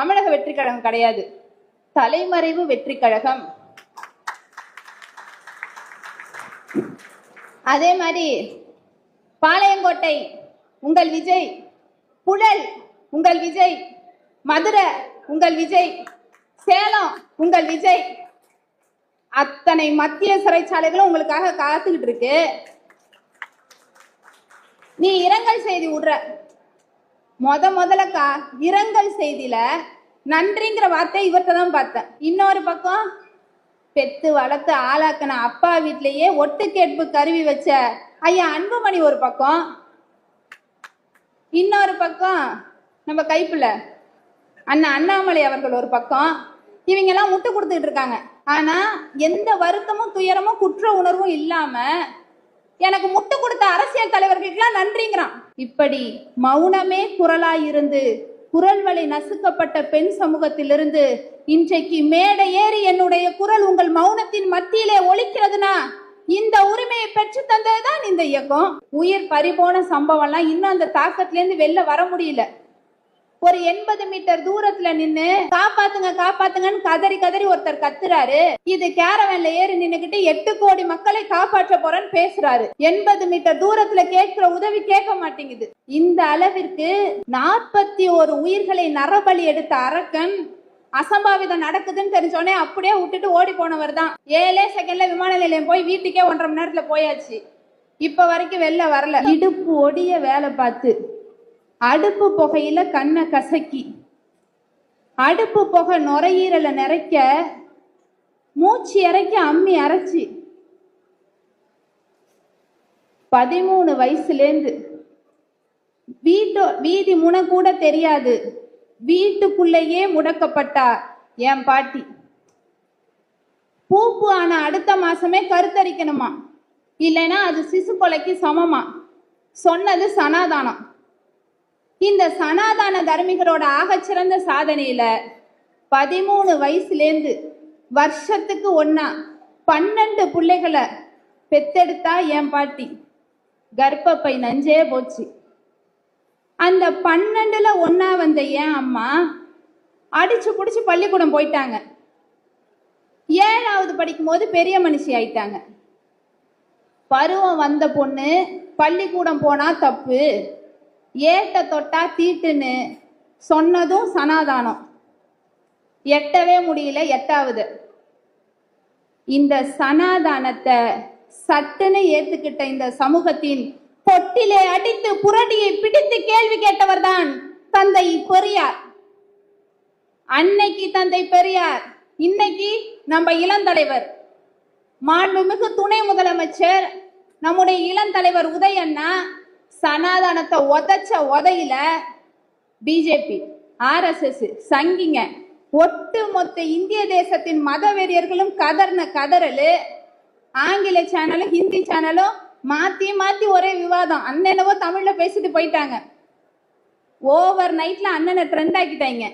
தமிழக வெற்றி கழகம் கிடையாது. தலைமறைவு வெற்றி கழகம் அதே மாதிரி பாளையங்கோட்டை உங்கள் விஜய். புழல் உங்கள் விஜய். மதுரை உங்கள் விஜய். சேலம் உங்கள் விஜய். அத்தனை மத்திய சிறைச்சாலைகளும் உங்களுக்காக காத்துக்கிட்டு இருக்கு. நீ இரங்கல் செய்தி விடுற. முத முதல்ல கா இரங்கல் செய்தியில நன்றிங்கிற வார்த்தை இவர்கிட்ட தான் பார்த்தேன். இன்னொரு பக்கம் பெத்து வளர்த்து ஆளாக்கின அப்பா வீட்லயே ஒட்டு கேட்பு கருவி வச்ச ஐயா அன்புமணி ஒரு பக்கம் இன்னொரு பக்கம் நம்ம கைப்புல அண்ணா அண்ணாமலை அவர்கள் ஒரு பக்கம் இவங்க எல்லாம் முட்டு கொடுத்துட்டு இருக்காங்க. ஆனா எந்த வருத்தமும் துயரமும் குற்ற உணர்வும் இல்லாம எனக்கு முட்டு கொடுத்த அரசியல் தலைவர்களுக்கெல்லாம் நன்றிங்கிறான். இப்படி மௌனமே குரலாயிருந்து குரல் வழி நசுக்கப்பட்ட பெண் சமூகத்திலிருந்து இன்றைக்கு மேடை ஏறி என்னுடைய குரல் உங்கள் மௌனத்தின் மத்தியிலே ஒழிக்கிறதுனா இந்த உரிமையை பெற்று தந்ததுதான் இந்த இயக்கம். உயிர் பறிபோன சம்பவம்லாம் இன்னும் அந்த தாக்கத்திலேருந்து வெளில வர முடியல. ஒரு எண்பது மீட்டர் தூரத்துல நின்னு காப்பாத்துங்க காப்பாத்துங்கன்னு கதறி கதறி ஒருத்தர் கத்துறாரு. இது கேரவன்ல ஏறி நின்னுகிட்டு எட்டு கோடி மக்களை காப்பாற்ற போறேன்னு பேசுறாரு. எண்பது மீட்டர் தூரத்துல கேட்கிற உதவி கேட்க மாட்டேங்குது. இந்த அளவிற்கு நாற்பத்தி ஒரு உயிர்களை நரபலி எடுத்த அரக்கன் அசம்பாவிதம் நடக்குதுன்னு தெரிஞ்சோடனே அப்படியே விட்டுட்டு ஓடி போனவர் தான். ஏழே செகண்ட்ல விமான நிலையம் போய் வீட்டுக்கே ஒன்றரை மணி நேரத்துல போயாச்சு. இப்ப வரைக்கும் வெளில வரல. இடுப்பு ஒடிய வேலை பார்த்து அடுப்பு புகையில கண்ணை கசக்கி அடுப்பு புகை நுரையீரலை நிறைக்க மூச்சு இறக்கி அம்மி அரைச்சி. பதிமூணு வயசுலேருந்து வீட்டு வீதி முனை கூட தெரியாது. வீட்டுக்குள்ளேயே முடக்கப்பட்டா என் பாட்டி. பூப்பு ஆன அடுத்த மாசமே கருத்தரிக்கணுமா? இல்லைன்னா அது சிசு கொலைக்கு சமமா? சொன்னது சனாதானம். இந்த சனாதான தர்மிகரோட ஆகச்சிறந்த சாதனையில பதிமூணு வயசுலேருந்து வருஷத்துக்கு ஒன்னா பன்னெண்டு பிள்ளைகளை பெத்தெடுத்தா என் பாட்டி. கர்ப்பப்பை நஞ்சே போச்சு. அந்த பன்னெண்டுல ஒன்னா வந்த என் அம்மா அடிச்சு பிடிச்சி பள்ளிக்கூடம் போயிட்டாங்க. ஏழாவது படிக்கும்போது பெரிய மனுஷி ஆயிட்டாங்க. பருவம் வந்த பொண்ணு பள்ளிக்கூடம் போனா தப்பு. ஏட்ட தொட்டா தீட்டுன்னு சொன்னதும் சனாதானம். எட்டவே முடியல எட்டாவது. இந்த சனாதானத்தை சட்டுன்னு ஏத்துக்கிட்ட இந்த சமூகத்தின் பொட்டிலே அடித்து புரடியை பிடித்து கேள்வி கேட்டவர் தான் தந்தை பெரியார். அன்னைக்கு தந்தை பெரியார் இன்னைக்கு நம்ம இளந்தலைவர். மாண்புமிகு துணை முதலமைச்சர் நம்முடைய இளந்தலைவர் உதயண்ணா சனாதனத்தை உதைச்ச உதையில பிஜேபி ஆர்எஸ்எஸ் சங்கிங்க ஒட்டு மொத்த இந்திய தேசத்தின் மத வெறியர்களும் கதர்ன கதறலு. ஆங்கில சேனலும் ஹிந்தி சேனலும் மாத்தி மாத்தி ஒரே விவாதம். அண்ணனவோ தமிழ்ல பேசிட்டு போயிட்டாங்க. ஓவர் நைட்ல அண்ணனை ட்ரெண்ட் ஆக்கிட்டாங்க.